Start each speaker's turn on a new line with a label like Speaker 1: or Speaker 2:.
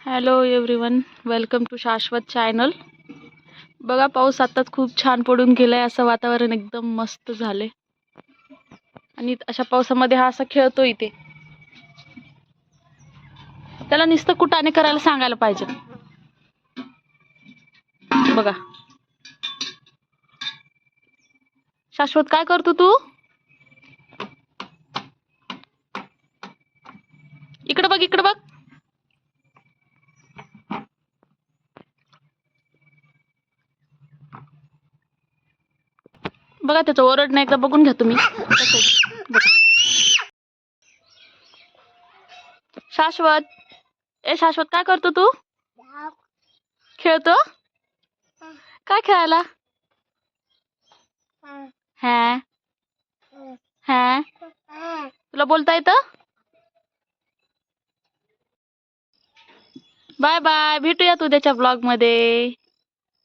Speaker 1: Hello everyone welcome to Shashwat channel बघा पाऊस आत्ताच खूप छान पडून गेलाय. असं वातावरण एकदम मस्त झाले आणि अशा पावसामध्ये हा असा खेळतो इथे. त्याला नुसतं कुटाने करायला सांगायला पाहिजे. बघा. शाश्वत काय करतो तू? इकडे बघ इकडे बघ. बघा त्याचं नाही एकदा बघून घ्या तुम्ही. शाश्वत ए शाश्वत काय करतो तू? खेळतो? काय खेळायला? हा. हा. तुला बोलता येतं? बाय बाय भेटूयात उद्याच्या ब्लॉगमध्ये